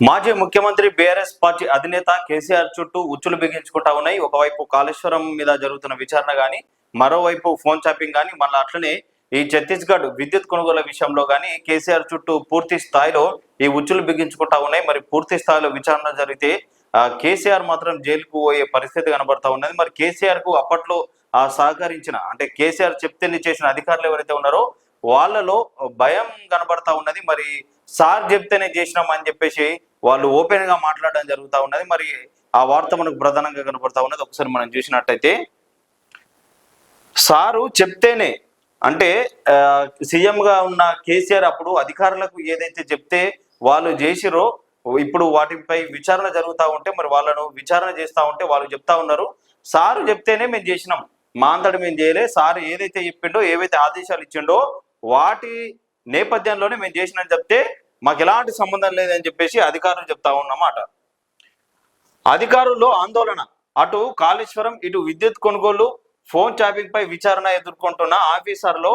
మాజీ ముఖ్యమంత్రి BRS party అధినేత కేసీఆర్ చుట్టూ ఉచ్చులు బిగించుకుంటా ఉన్నాయి. ఒకవైపు కాళేశ్వరం మీద జరుగుతున్న విచారణ గాని మరోవైపు ఫోన్ చాపింగ్ గాని మళ్ళీ అట్లనే ఈ ఛత్తీస్గఢ్ విద్యుత్ కొనుగోలు విషయంలో గాని కేసీఆర్ చుట్టూ పూర్తి స్థాయిలో ఈ ఉచ్చులు బిగించుకుంటా ఉన్నాయి. మరి పూర్తి స్థాయిలో విచారణ జరిగితే కేసీఆర్ మాత్రం జైలుకు పోయే పరిస్థితి కనబడతా ఉన్నది. మరి కేసీఆర్కు అప్పట్లో సహకరించిన అంటే కేసీఆర్ చెప్తేనే చేసిన అధికారులు ఎవరైతే ఉన్నారో వాళ్ళలో భయం కనబడతా ఉన్నది. మరి సార్ చెప్తేనే చేసినాం అని చెప్పేసి వాళ్ళు ఓపెన్గా మాట్లాడడం జరుగుతూ ఉన్నది. మరి ఆ వార్త మనకు ప్రధానంగా కనబడతా ఉన్నది. ఒకసారి మనం చూసినట్టయితే సారు చెప్తేనే అంటే సీఎం గా ఉన్న కేసీఆర్ అప్పుడు అధికారులకు ఏదైతే చెప్తే వాళ్ళు చేసిరో ఇప్పుడు వాటిపై విచారణ జరుగుతూ ఉంటే మరి వాళ్ళను విచారణ చేస్తా ఉంటే వాళ్ళు చెప్తా ఉన్నారు. సారు చెప్తేనే మేము చేసినాం. మా అంతటి మేము చేయలే. సార్ ఏదైతే చెప్పిండో ఏవైతే ఆదేశాలు ఇచ్చిండో వాటి నేపథ్యంలోనే మేము చేసినని చెప్తే మాకు ఎలాంటి సంబంధం లేదని చెప్పేసి అధికారులు చెప్తా ఉన్నమాట. అధికారుల్లో ఆందోళన. అటు కాళేశ్వరం ఇటు విద్యుత్ కొనుగోలు ఫోన్ ట్యాపింగ్ పై విచారణ ఎదుర్కొంటున్న ఆఫీసర్లో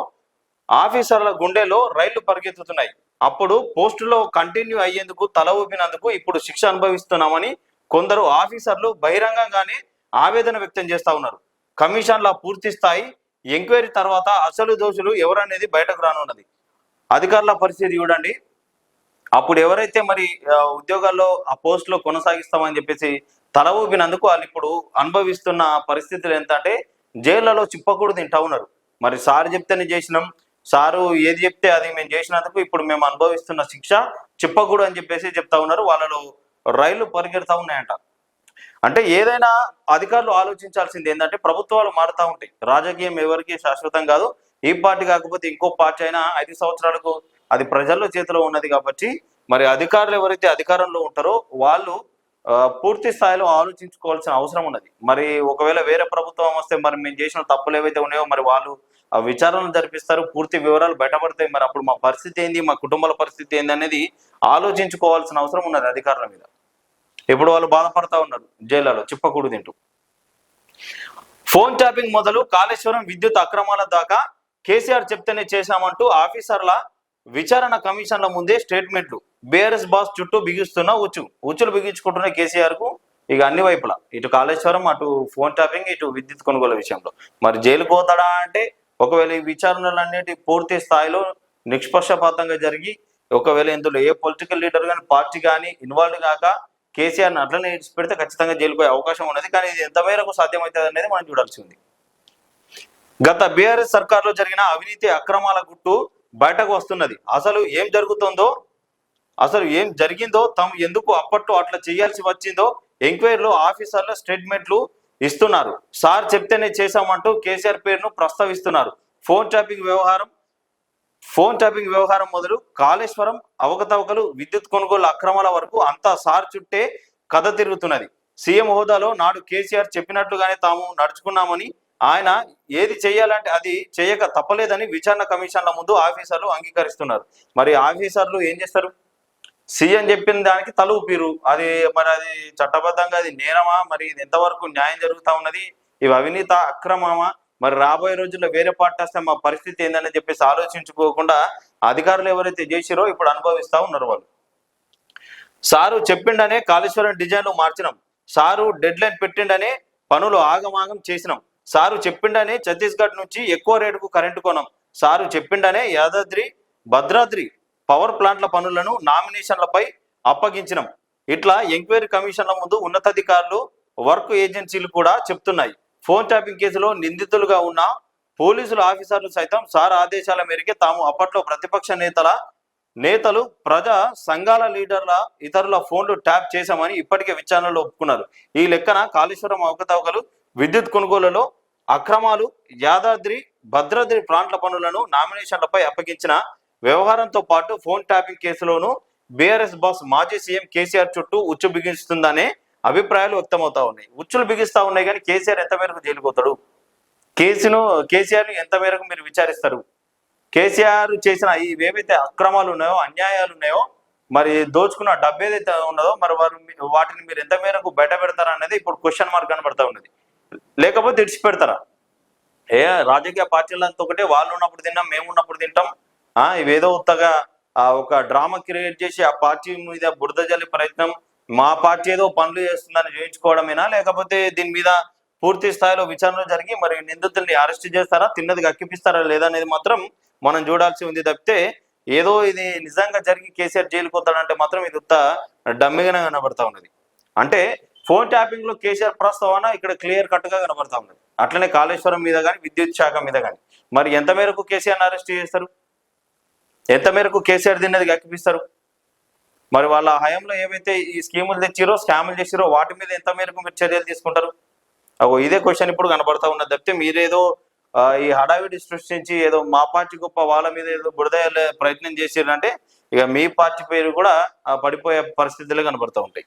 ఆఫీసర్ల గుండెలో రైళ్ళు పరిగెత్తుతున్నాయి. అప్పుడు పోస్టులో కంటిన్యూ అయ్యేందుకు తల ఊపినందుకు ఇప్పుడు శిక్ష అనుభవిస్తున్నామని కొందరు ఆఫీసర్లు బహిరంగంగానే ఆవేదన వ్యక్తం చేస్తా ఉన్నారు. కమిషన్ల పూర్తి స్థాయి ఎంక్వైరీ తర్వాత అసలు దోషులు ఎవరనేది బయటకు రానున్నది. అధికారుల పరిస్థితి చూడండి. అప్పుడు ఎవరైతే మరి ఉద్యోగాల్లో ఆ పోస్టులో కొనసాగిస్తామని చెప్పేసి తల ఊపినందుకు వాళ్ళు ఇప్పుడు అనుభవిస్తున్న పరిస్థితులు ఏంటంటే జైళ్ళలో చిప్పకూడదు తింటా ఉన్నారు. మరి సార్ చెప్తేనే చేసినాం. సారు ఏది చెప్తే అది మేము చేసినందుకు ఇప్పుడు మేము అనుభవిస్తున్న శిక్ష చిప్పకూడదు అని చెప్పేసి చెప్తా ఉన్నారు. వాళ్ళలో రైళ్ళు పరిగెడతా ఉన్నాయంట. అంటే ఏదైనా అధికారులు ఆలోచించాల్సింది ఏంటంటే ప్రభుత్వాలు మారుతూ ఉంటాయి. రాజకీయం ఎవరికి శాశ్వతం కాదు. ఈ పార్టీ కాకపోతే ఇంకో పార్టీ అయినా ఐదు సంవత్సరాలకు అది ప్రజల చేతిలో ఉన్నది కాబట్టి మరి అధికారులు ఎవరైతే అధికారంలో ఉంటారో వాళ్ళు పూర్తి స్థాయిలో ఆలోచించుకోవాల్సిన అవసరం ఉన్నది. మరి ఒకవేళ వేరే ప్రభుత్వం వస్తే మరి మేము చేసిన తప్పులు ఏవైతే ఉన్నాయో మరి వాళ్ళు ఆ జరిపిస్తారు. పూర్తి వివరాలు బయటపడతాయి. మరి అప్పుడు మా పరిస్థితి ఏంది? మా కుటుంబాల పరిస్థితి ఏంది అనేది ఆలోచించుకోవాల్సిన అవసరం ఉన్నది అధికారుల మీద. ఇప్పుడు వాళ్ళు బాధపడతా ఉన్నారు? జైళ్ళలో చిప్పకూడు తింటూ. ఫోన్ ట్యాపింగ్ మొదలు కాళేశ్వరం విద్యుత్ అక్రమాల దాకా కేసీఆర్ చెప్తేనే చేశామంటూ ఆఫీసర్ల విచారణ కమిషన్ల ముందే స్టేట్మెంట్లు. బీఆర్ఎస్ బాస్ చుట్టూ బిగిస్తున్న ఉచ్చు ఉచ్చులు బిగించుకుంటున్న కేసీఆర్కు ఇక అన్ని వైపులా. ఇటు కాళేశ్వరం అటు ఫోన్ ట్యాపింగ్ ఇటు విద్యుత్ కొనుగోలు విషయంలో. మరి జైలు పోతాడా అంటే ఒకవేళ ఈ విచారణలన్నిటి పూర్తి స్థాయిలో నిష్పక్షపాతంగా జరిగి ఒకవేళ ఇందులో ఏ పొలిటికల్ లీడర్ కానీ పార్టీ కానీ ఇన్వాల్వ్ కాక కేసీఆర్ని అట్లనే పెడితే ఖచ్చితంగా జైలు పోయే అవకాశం ఉన్నది. కానీ ఇది ఎంత మేరకు సాధ్యమవుతుంది అనేది మనం చూడాల్సి ఉంది. గత బీఆర్ఎస్ సర్కార్లో జరిగిన అవినీతి అక్రమాల గుట్టు బయటకు వస్తున్నది. అసలు ఏం జరుగుతుందో అసలు ఏం జరిగిందో తాము ఎందుకు అప్పట్లో అట్లా చేయాల్సి వచ్చిందో ఎంక్వైరీలో ఆఫీసర్ల స్టేట్మెంట్లు ఇస్తున్నారు. సార్ చెప్తేనే చేశామంటూ కేసీఆర్ పేరును ప్రస్తావిస్తున్నారు. ఫోన్ ట్యాపింగ్ వ్యవహారం ఫోన్ ట్యాపింగ్ వ్యవహారం మొదలు కాళేశ్వరం అవకతవకలు విద్యుత్ కొనుగోలు అక్రమాల వరకు అంతా సార్ చుట్టే కథ తిరుగుతున్నది. సీఎం హోదాలో నాడు కేసీఆర్ చెప్పినట్లుగానే తాము నడుచుకున్నామని ఆయన ఏది చేయాలంటే అది చేయక తప్పలేదని విచారణ కమిషన్ల ముందు ఆఫీసర్లు అంగీకరిస్తున్నారు. మరి ఆఫీసర్లు ఏం చేస్తారు? సీఎం చెప్పిన దానికి తల ఊపిరు అది మరి అది చట్టబద్ధంగా అది నేరమా? మరి ఇది ఎంతవరకు న్యాయం జరుగుతా ఉన్నది? ఇవి అవినీత అక్రమమా? మరి రాబోయే రోజుల్లో వేరే పార్టీ వస్తే మా పరిస్థితి ఏందని చెప్పేసి ఆలోచించుకోకుండా అధికారులు ఎవరైతే చేసిరో ఇప్పుడు అనుభవిస్తూ ఉన్నారు వాళ్ళు. సారు చెప్పిండనే కాళేశ్వరం డిజైన్లు మార్చినాం. సారు డెడ్ లైన్ పెట్టిండనే పనులు ఆగమాగం చేసినాం. సారు చెప్పిండనే ఛత్తీస్గఢ్ నుంచి ఎక్కువ రేటుకు కరెంటు కొనం సారు చెప్పిండనే యాదాద్రి భద్రాద్రి పవర్ ప్లాంట్ల పనులను నామినేషన్లపై అప్పగించినాం. ఇట్లా ఎంక్వైరీ కమిషన్ల ముందు ఉన్నతాధికారులు వర్క్ ఏజెన్సీలు కూడా చెప్తున్నాయి. ఫోన్ ట్యాపింగ్ కేసులో నిందితులుగా ఉన్న పోలీసుల ఆఫీసర్లు సైతం సార్ ఆదేశాల మేరకే తాము అప్పట్లో ప్రతిపక్ష నేతల నేతలు ప్రజా సంఘాల లీడర్ల ఇతరుల ఫోన్లు ట్యాప్ చేశామని ఇప్పటికే విచారణలో ఒప్పుకున్నారు. ఈ లెక్కన కాళేశ్వరం అవకతవకలు విద్యుత్ కొనుగోలులో అక్రమాలు యాదాద్రి భద్రాద్రి ప్లాంట్ల పనులను నామినేషన్లపై అప్పగించిన వ్యవహారంతో పాటు ఫోన్ ట్యాపింగ్ కేసులోనూ బీఆర్ఎస్ బాస్ మాజీ సీఎం కేసీఆర్ చుట్టూ ఉచ్చు బిగించుతుందనే అభిప్రాయాలు వ్యక్తమవుతా ఉన్నాయి. ఉచ్చులు బిగిస్తా ఉన్నాయి కానీ కేసీఆర్ ఎంత మేరకు జైలుకోతాడు కేసును కేసీఆర్ని ఎంత మేరకు మీరు విచారిస్తారు? కేసీఆర్ చేసిన ఇవేవైతే అక్రమాలు ఉన్నాయో అన్యాయాలు ఉన్నాయో మరి దోచుకున్న డబ్బు ఏదైతే ఉన్నదో మరి వారు వాటిని మీరు ఎంత మేరకు బయట పెడతారా అనేది ఇప్పుడు క్వశ్చన్ మార్క్ కనబడతా ఉన్నది. లేకపోతే ఇడిచి పెడతారా ఏ రాజకీయ పార్టీలంతా ఒకటే వాళ్ళు ఉన్నప్పుడు తిన్నాం మేము ఉన్నప్పుడు తింటాం. ఆ ఇవేదో ఉత్తగా ఆ ఒక డ్రామా క్రియేట్ చేసి ఆ పార్టీ మీద బురద జల్లి ప్రయత్నం మా పార్టీ ఏదో పనులు చేస్తుందని చేయించుకోవడమేనా? లేకపోతే దీని మీద పూర్తి స్థాయిలో విచారణ జరిగి మరి నిందితుల్ని అరెస్ట్ చేస్తారా? తిన్నది అక్కిపిస్తారా లేదా అనేది మాత్రం మనం చూడాల్సి ఉంది. తప్పితే ఏదో ఇది నిజంగా జరిగి కేసీఆర్ జైలుకి వస్తాడంటే మాత్రం ఇది ఉత్త డమ్మిగానే కనబడతా ఉన్నది. అంటే ఫోన్ ట్యాపింగ్లో కేసీఆర్ ప్రస్తావన ఇక్కడ క్లియర్ కట్గా కనబడతా ఉన్నది. అట్లనే కాళేశ్వరం మీద కానీ విద్యుత్ శాఖ మీద కానీ మరి ఎంత మేరకు కేసీఆర్ అరెస్ట్ చేస్తారు? ఎంత మేరకు కేసీఆర్ తిన్నది గక్కిపిస్తారు? మరి వాళ్ళ హయాంలో ఏవైతే ఈ స్కీములు తెచ్చిరో స్కాములు చేసిరో వాటి మీద ఎంత మేరకు మీరు చర్యలు తీసుకుంటారు? అగో ఇదే క్వశ్చన్ ఇప్పుడు కనబడతా ఉన్నది తప్పితే మీరేదో ఈ హడావిడి సృష్టించి ఏదో మా పార్టీ గొప్ప వాళ్ళ మీద ఏదో బురదయ్యే ప్రయత్నం చేసిరంటే ఇక మీ పార్టీ పేరు కూడా పడిపోయే పరిస్థితులు కనబడతా ఉంటాయి.